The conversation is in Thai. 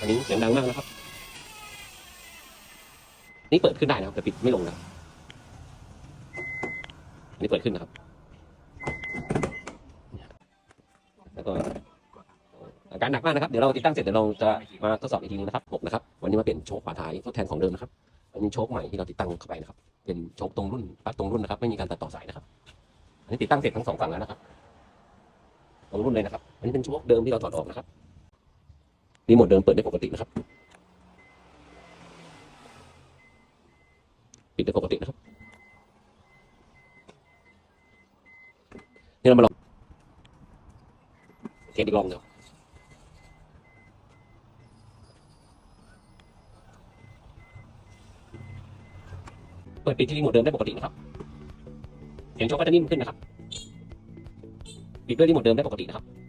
อันนี้เสียงดังมากนะครับ นี่เปิดขึ้นได้นะครับแต่ปิดไม่ลงนะอันนี้เปิดขึ้นนะครับแล้วก็อาการหนักมากนะครับ เดี๋ยวเราติดตั้งเสร็จเดี๋ยวเราจะมาทดสอบอีกทีนึงนะครับหกนะครับ วันนี้มาเปลี่ยนโชคฝาท้ายทดแทนของเดิมนะครับอันนี้โชคใหม่ที่เราติดตั้งเข้าไปนะครับ เป็นโชคตรงรุ่นปลั๊กตรงรุ่นนะครับ ไม่มีการตัดต่อสายนะครับ อันนี้ติดตั้งเสร็จทั้งสองฝั่งแล้วนะครับ ตรงรุ่นเลยนะครับ อันนี้เป็นโชคเดิมที่เราถอดออกนะครับ รีโมทเดิมเปิดได้ปกตินะครับ ปิดได้ปกตินะครับ นี่เรามาลองเทสอีกรอบเดียวเปิดปิดที่รีโมทเดิมได้ปกตินะครับเสียงโชคก็จะนิ่มขึ้นนะครับ ปิดด้วยรีโมทเดิมได้ปกตินะครับ